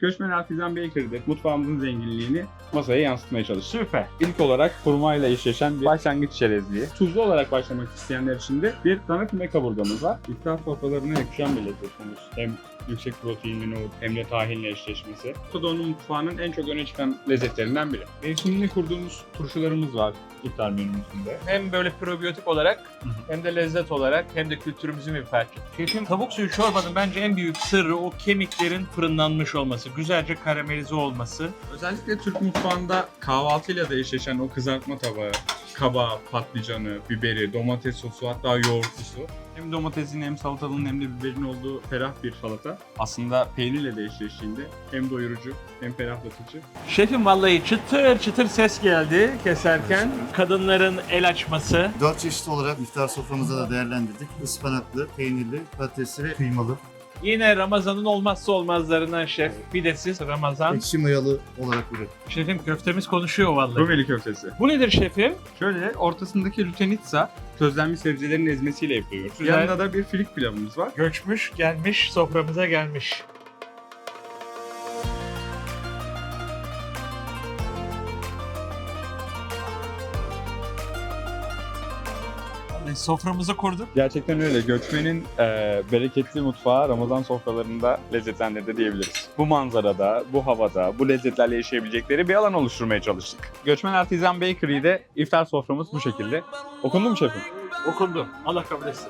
Göçmen Artizan Bakery'de mutfağımızın zenginliğini masaya yansıtmaya çalıştık. Süper. İlk olarak hurmayla eşleşen bir başlangıç çerezliği. Tuzlu olarak başlamak isteyenler için de bir danıt meka kaburgamız var. İftar sofralarına yakışan bir lezzet sonuç. Hem yüksek proteinli nohut hem de tahinle eşleşmesi. Bu da onun mutfağının en çok öne çıkan lezzetlerinden biri. Mevsimini kurduğumuz turşularımız var iftar menümüzünde. Hem böyle probiyotik olarak hem de lezzet olarak hem de kültürümüzün bir parçası. Şefim tavuk suyu çorbanın bence en büyük sırrı o kemiklerin fırınlanmış olması, güzelce karamelize olması. Özellikle Türk mutfağında kahvaltıyla da eşleşen o kızartma tabağı, kabağı, patlıcanı, biberi, domates sosu hatta yoğurtlusu. Hem domatesin hem salatalığın hem de biberin olduğu ferah bir salata. Aslında peynirle de eşleştiğinde hem doyurucu hem ferahlatıcı. Şefim vallahi çıtır çıtır ses geldi keserken. Kadınların el açması. Dört çeşit olarak iftar soframızda da değerlendirdik. Ispanaklı, peynirli, patatesli ve kıymalı. Yine Ramazan'ın olmazsa olmazlarından şef. Pidesiz Ramazan. Ekşi mayalı olarak ürün. Şefim köftemiz konuşuyor vallahi. Rumeli köftesi. Bu nedir şefim? Şöyle ortasındaki lütenitsa közlenmiş sebzelerin ezmesiyle yapıyoruz. Güzel. Yanında da bir filik pilavımız var. Göçmüş, gelmiş, soframıza gelmiş. Soframızı kurduk. Gerçekten öyle. Göçmenin e, bereketli mutfağı Ramazan sofralarında lezzetlendirdi diyebiliriz. Bu manzarada, bu havada, bu lezzetlerle yaşayabilecekleri bir alan oluşturmaya çalıştık. Göçmen Artizan Bakery'de iftar soframız bu şekilde. Okundu mu şefim? Okundu. Allah kabul etsin.